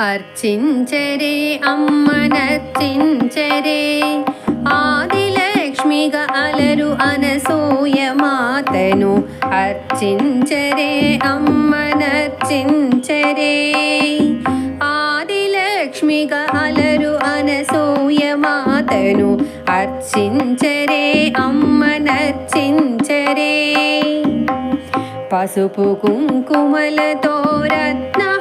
అర్చించరే అమ్మనర్చించరే ఆదిలక్ష్మిగా అలరు అనసూయ మాతను అర్చించరే అమ్మనర్చించరే ఆదిలక్ష్మిగా అలరు అనసూయ మాతను అర్చించరే అమ్మనర్చించరే పసుపు కుంకుమలతో రత్నహారములతో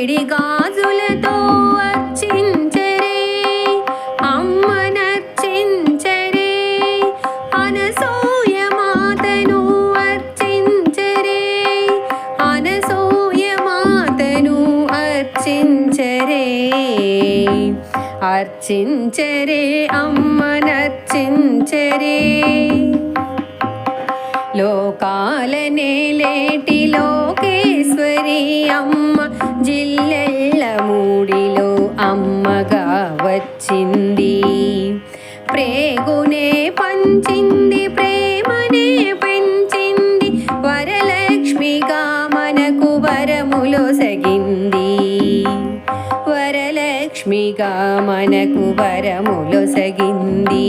వేడి గాజులతో అర్చించరే. అమ్మ నర్చించరే. అనసూయ మాతను అర్చించరే. అనసూయ మాతను అర్చించరే. అర్చించరే అమ్మ నర్చించరే. లోకాలనే లేటి లోకేశ్వరి అమ్మ జిల్లెళ్ళ మూడిలో అమ్మగా వచ్చింది. ప్రేగునే పంచింది ప్రేమనే పెంచింది వరలక్ష్మిగా మనకు వరములో సగింది. వరలక్ష్మిగా మనకు వరములో సగింది.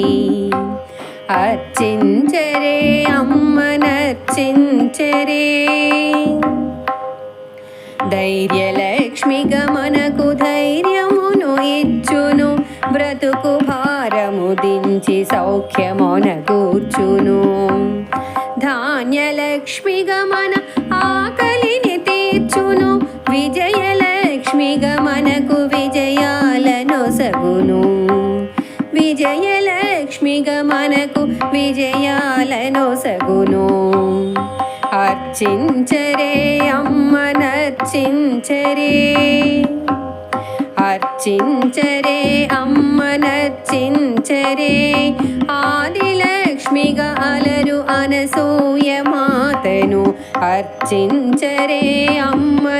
అర్చించరే అమ్మనర్చించరే ధైర్యలక్ష్మిగా మనకు ధైర్యమును ఇచ్చును బ్రతుకు భారము దించి సౌఖ్యమున కూర్చును. ధాన్యలక్ష్మిగా మన ఆకలిని తీర్చును విజయలక్ష్మిగా మనకు విజయాలను సగును. విజయలక్ష్మిగా మనకు విజయాలను సగును. అర్చించరే అమ్మనర్చించరే అర్చించరే అమ్మనర్చించరే ఆదిలక్ష్మిగా అలరు అనసూయ మాతను అర్చించరే అమ్మనర్చించరే